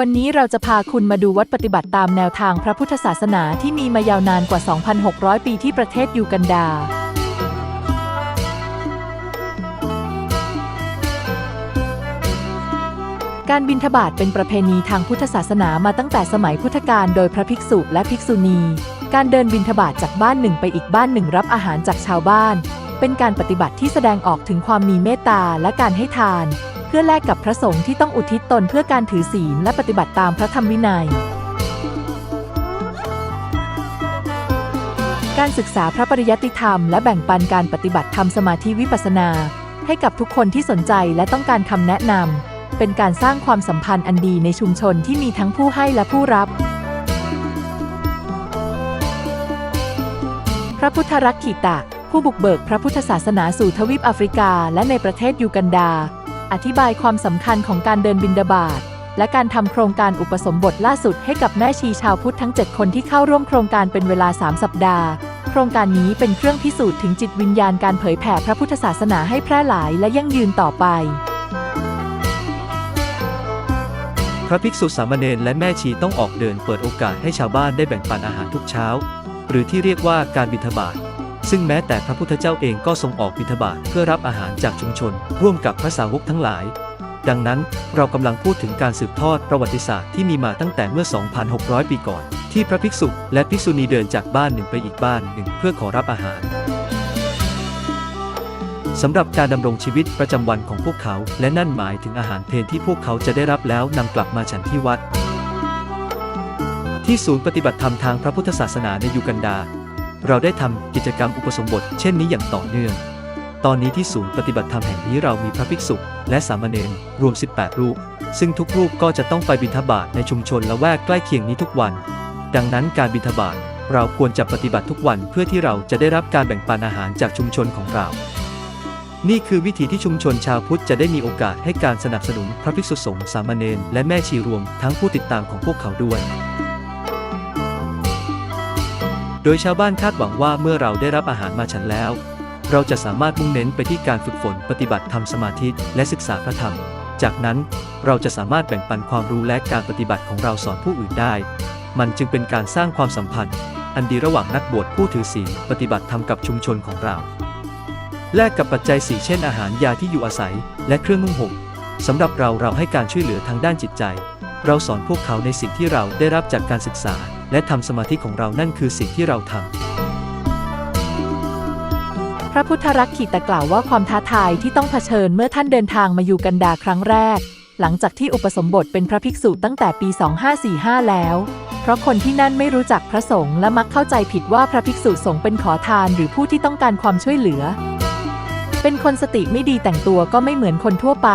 วันนี้เราจะพาคุณมาดูวัดปฏิบัติตามแนวทางพระพุทธศาสนาที่มีมายาวนานกว่า 2,600 ปีที่ประเทศยูกันดา การบิณฑบาตเป็นประเพณีทางพุทธศาสนามาตั้งแต่สมัยพุทธกาลโดยพระภิกษุและภิกษุณี การเดินบิณฑบาตจากบ้านหนึ่งไปอีกบ้านหนึ่งรับอาหารจากชาวบ้าน เป็นการปฏิบัติที่แสดงออกถึงความมีเมตตาและการให้ทาน พื่อแลกกับพระสงฆ์ที่ต้องอุทิศตนเพื่อการถือศีลและปฏิบัติตามพระธรรมวินัย การศึกษาพระปริยัติธรรมและแบ่งปันการปฏิบัติธรรมสมาธิวิปัสสนา ให้กับทุกคนที่สนใจและต้องการคำแนะนำเป็นการสร้างความสัมพันธ์อันดีในชุมชนที่มีทั้งผู้ให้และผู้รับพระพุทธรักขิตะ ผู้บุกเบิกพระพุทธศาสนาสู่ทวีปแอฟริกา และในประเทศยูกันดา อธิบายความสำคัญของการเดินบินดาบาตและการทำโครงการอุปสมบทล่าสุดให้กับแม่ชีชาวพุทธทั้ง 7 คนที่เข้าร่วมโครงการเป็นเวลา 3 สัปดาห์ โครงการนี้เป็นเครื่องพิสูจน์ถึงจิตวิญญาณการเผยแผ่พระพุทธศาสนาให้แพร่หลายและยั่งยืนต่อไป พระภิกษุสามเณรและแม่ชีต้องออกเดินเปิดโอกาสให้ชาวบ้านได้แบ่งปันอาหารทุกเช้า หรือที่เรียกว่าการบิณฑบาต ซึ่งแม้แต่พระพุทธเจ้าเองก็ทรงออกบิณฑบาตเพื่อรับอาหารจากชุมชน ร่วมกับพระสาวกทั้งหลาย ดังนั้นเรากำลังพูดถึงการสืบทอดประวัติศาสตร์ที่มีมาตั้งแต่เมื่อ 2,600 ปีก่อน ที่พระภิกษุและภิกษุณีเดินจากบ้านหนึ่งไปอีกบ้านหนึ่งเพื่อขอรับอาหารสำหรับการดำรงชีวิตประจำวันของพวกเขา และนั่นหมายถึงอาหารเพลที่พวกเขาจะได้รับแล้วนำกลับมาฉันที่วัด ที่ศูนย์ปฏิบัติธรรมทางพระพุทธศาสนาในยูกันดา เราได้ทำกิจกรรมอุปสมบทเช่นนี้อย่างต่อเนื่อง ตอนนี้ที่ศูนย์ปฏิบัติธรรมแห่งนี้เรามีพระภิกษุและสามเณรรวม 18 รูป ซึ่งทุกรูปก็จะต้องไปบิณฑบาตในชุมชนละแวกใกล้เคียงนี้ทุกวัน ดังนั้นการบิณฑบาตเราควรจะปฏิบัติทุกวันเพื่อที่เราจะได้รับการแบ่งปันอาหารจากชุมชนของเรา นี่คือวิธีที่ชุมชนชาวพุทธจะได้มีโอกาสให้การสนับสนุนพระภิกษุสงฆ์สามเณรและแม่ชีรวมทั้งผู้ติดตามของพวกเขาด้วย โดยชาวบ้านคาดหวังว่าเมื่อเราได้รับอาหารมาฉันแล้ว เราจะสามารถมุ่งเน้นไปที่การฝึกฝนปฏิบัติทำสมาธิและศึกษาพระธรรม จากนั้นเราจะสามารถแบ่งปันความรู้และการปฏิบัติของเราสอนผู้อื่นได้ มันจึงเป็นการสร้างความสัมพันธ์ อันดีระหว่างนักบวชผู้ถือศีลปฏิบัติธรรมกับชุมชนของเรา แลกกับปัจจัยสี่เช่นอาหารยาที่อยู่อาศัย และเครื่องนุ่งห่มสำหรับเราเราให้การช่วยเหลือทางด้านจิตใจ เราสอนพวกเขาในสิ่งที่เราได้รับจากการศึกษา และทำสมาธิของเรานั่นคือสิ่งที่เราทำพระพุทธรักขิตกล่าวว่าความท้าทายที่ต้องเผชิญเมื่อท่านเดินทางมาอยู่กันดาครั้งแรก หลังจากที่อุปสมบทเป็นพระภิกษุตั้งแต่ปี 2545 แล้ว เพราะคนที่นั่นไม่รู้จักพระสงฆ์และมักเข้าใจผิดว่าพระภิกษุสงฆ์เป็นขอทานหรือผู้ที่ต้องการความช่วยเหลือ เป็นคนสติไม่ดีแต่งตัวก็ไม่เหมือนคนทั่วไป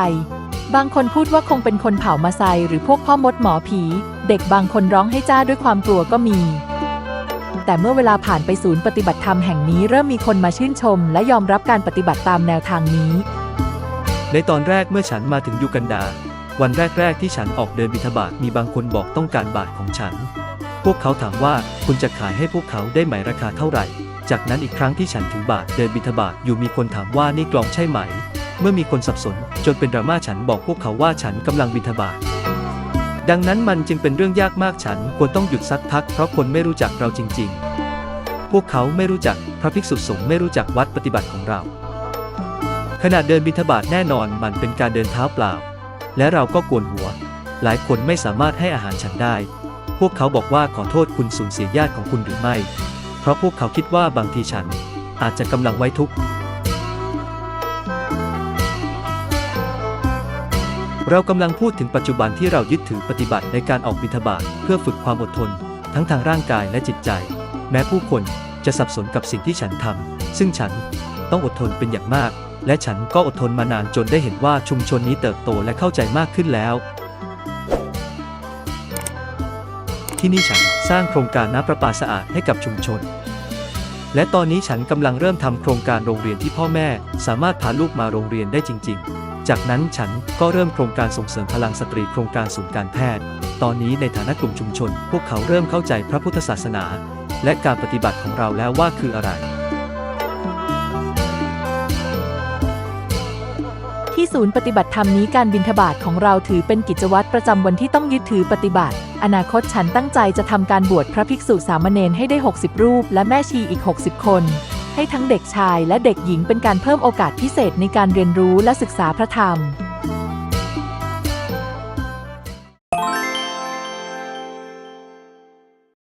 บางคนพูดว่าคงเป็นคนเผามาไซหรือพวกพ่อมดหมอผี เด็กบางคนร้องให้จ้าด้วยความกลัวก็มี แต่เมื่อเวลาผ่านไปศูนย์ปฏิบัติธรรมแห่งนี้เริ่มมีคนมาชื่นชม และยอมรับการปฏิบัติตามแนวทางนี้ ในตอนแรกเมื่อฉันมาถึงยูกันดา วันแรก ๆ ที่ฉันออกเดินบิณฑบาตมีบางคนบอกต้องการบาทของฉัน พวกเขาถามว่าคุณจะขายให้พวกเขาได้ไหมราคาเท่าไหร่ จากนั้นอีกครั้งที่ฉันถึงบาทเดินบิณฑบาตอยู่มีคนถามว่านี่กลองใช่ไหม เมื่อมีคนสับสน จนเป็นดราม่าฉันบอกพวกเขาว่าฉันกำลังบิณฑบาตดังนั้นมันจึงเป็นเรื่องยากมากฉันควรต้องหยุดสักพักเพราะคนไม่รู้จักเราจริง ๆ พวกเขาไม่รู้จักพระภิกษุสงฆ์ไม่รู้จักวัดปฏิบัติของเรา ขณะเดินบิณฑบาตแน่นอนมันเป็นการเดินเท้าเปล่า และเราก็กวนหัว หลายคนไม่สามารถให้อาหารฉันได้ พวกเขาบอกว่าขอโทษคุณสูญเสียญาติของคุณหรือไม่ เพราะพวกเขาคิดว่าบางทีฉันอาจจะกำลังไว้ทุกข์ เรากำลังพูดถึงปัจจุบันที่เรายึดถือปฏิบัติในการออกบิณฑบาตเพื่อฝึกความอดทน ทั้งทางร่างกายและจิตใจ แม้ผู้คนจะสับสนกับสิ่งที่ฉันทำซึ่งฉันต้องอดทนเป็นอย่างมาก และฉันก็อดทนมานานจนได้เห็นว่าชุมชนนี้เติบโตและเข้าใจมากขึ้นแล้ว ที่นี่ฉันสร้างโครงการน้ำประปาสะอาดให้กับชุมชน และตอนนี้ฉันกำลังเริ่มทำโครงการโรงเรียนที่พ่อแม่ สามารถพาลูกมาโรงเรียนได้จริง ๆ จากนั้นฉันก็เริ่มโครงการส่งเสริมพลังสตรีโครงการศูนย์การแพทย์ ตอนนี้ในฐานะกลุ่มชุมชน พวกเขาเริ่มเข้าใจพระพุทธศาสนา และการปฏิบัติของเราแล้วว่าคืออะไร ที่ศูนย์ปฏิบัติธรรมนี้การบิณฑบาตของเราถือเป็นกิจวัตรประจำวันที่ต้องยึดถือปฏิบัติ อนาคตฉันตั้งใจจะทำการบวชพระภิกษุสามเณรให้ได้ 60 รูป และแม่ชีอีก 60 คน ให้ทั้งเด็กชายและเด็กหญิงเป็นการเพิ่มโอกาสพิเศษในการเรียนรู้และศึกษาพระธรรม